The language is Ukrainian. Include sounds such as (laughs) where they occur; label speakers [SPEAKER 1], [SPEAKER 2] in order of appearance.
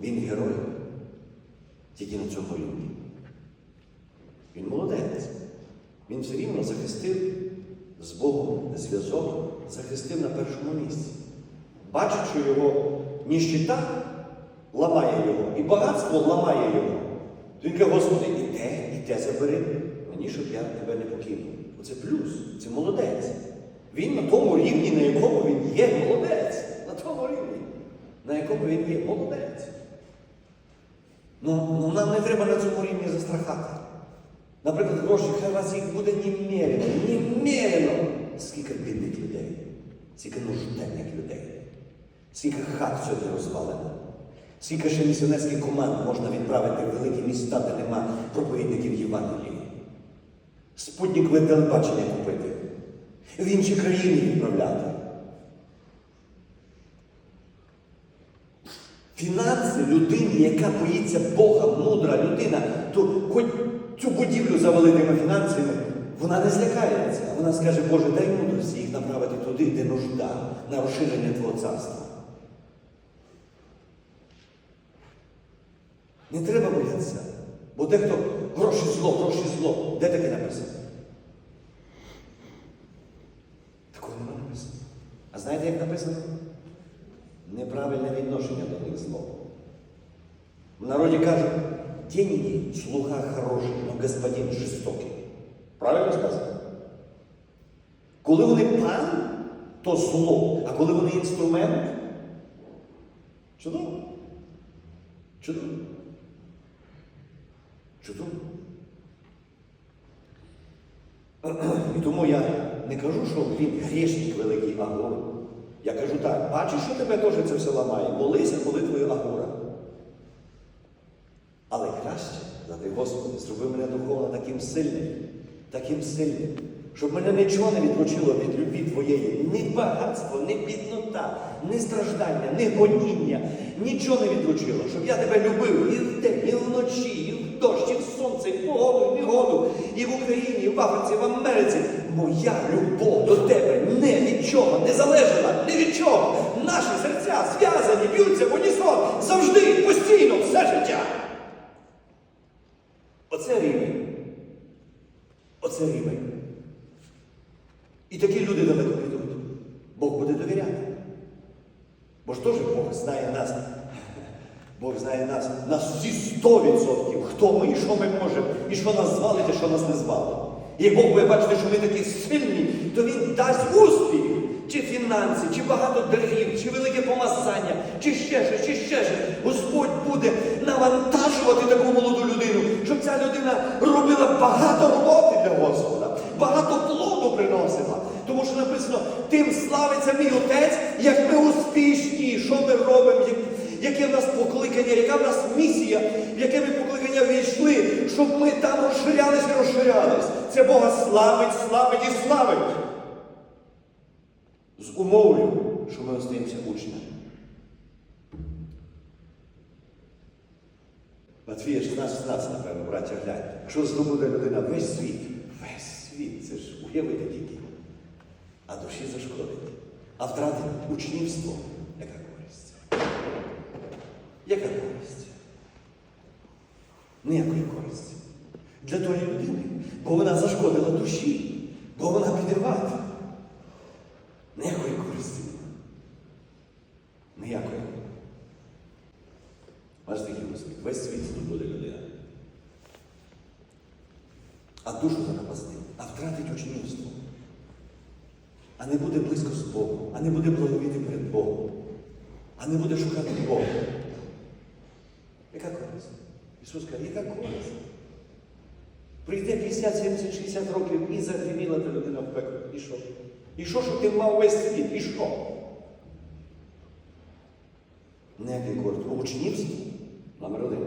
[SPEAKER 1] Він герой. Тільки на цьому рівні. Він молодець. Він все рівно захистив з Богом зв'язок, захистив на першому місці. Бачить, його ніщита ламає його, і багатство ламає його. Він каже, Господи, і те, і те забери мені, щоб я тебе не покинув. Оце плюс, це молодець. Він на тому рівні, на якому він є молодець. На тому рівні, на якому він є молодець. Ну, ну нам не треба на цьому рівні застрахати. Наприклад, гроші, хай у вас їх буде немерено, немерено. Скільки бідних людей, скільки нужденних людей, скільки хат сьогодні розвалено, скільки ще місіонерських команд можна відправити в великі міста, де нема проповідників Євангелії. Спутникове телебачення купити, в інші країни відправляти. Фінанси людини, яка боїться Бога, мудра людина, то хоч цю будівлю завалитиме фінансами, вона не злякається. Вона скаже, Боже, дай мудрості їх направити туди, де нужда, на розширення Твого царства. Не треба боятися. Бо дехто гроші зло, гроші зло. Де таке написано? Такого нема написано. А знаєте, як написано? Неправильне відношення до них зло. В народі кажуть, деньги слуга хороший, но господин жорстокий. Правильно сказано? Коли вони пан, то зло, а коли вони інструмент, чудово. Чудово. Чудово. І тому я не кажу, що він грішник великий агор. Я кажу так, бачиш, що тебе теж це все ламає. Молися молитвою агора. Але краще, зати Господи, зроби мене духовно таким сильним, таким сильним, щоб мене нічого не відручило від любві Твоєї. Ні багатство, ні біднота, ні страждання, ні гоніння, нічого не відручило, щоб я тебе любив і вдень, і вночі, і в дощ, і в сонце, і в погоду, і в негоду, і в Україні, і в Африці, і в Америці. Моя любов до тебе не Оце рівень. Оце рівень. І такі люди далеко підуть. Бог буде довіряти. Бо ж теж Бог знає нас. (laughs) Бог знає нас на всі 100%, хто ми і що ми можемо, і що нас звалить, і що нас не звалить. І Бог буде бачити, що ми такі сильні, то Він дасть успіх. Чи фінанси, чи багато дарів, чи велике помазання, чи ще щось, чи ще щось. Господь буде навантажувати таку молоду людину, щоб ця людина робила багато роботи для Господа, багато плоду приносила. Тому що написано, тим славиться мій отець, як ми успішні, що ми робимо, як- яке в нас покликання, яка в нас місія, в яке ми покликання війшли, щоб ми там розширялись і розширялись. Це Бога славить, славить і славить. З умовою, що ми остаємося учнями. Матвія 16, 16, напевно, браття, гляньте. Якщо здобуде людина весь світ, весь світ, це ж уявити тільки. А душі зашкодить. А втратить учнівство. Яка користь? Яка користь? Ніякої користі. Для тої людини, бо вона зашкодила душі, бо вона піде в ад. Ніякої користі. Ніякої. Аж такий успіх. Весь світ здобуде людина. А душу занапасти, а втратить учнівство. А не буде близько з Богом, а не буде благовіти перед Богом, а не буде шукати Бога. Яка користь? Ісус каже, яка користь? Прийде 50, 70, 60 років і загриміла та людина в пекло. І що? І що, що ти мав весь світ? І що? Ніякий користь. Учнівство número de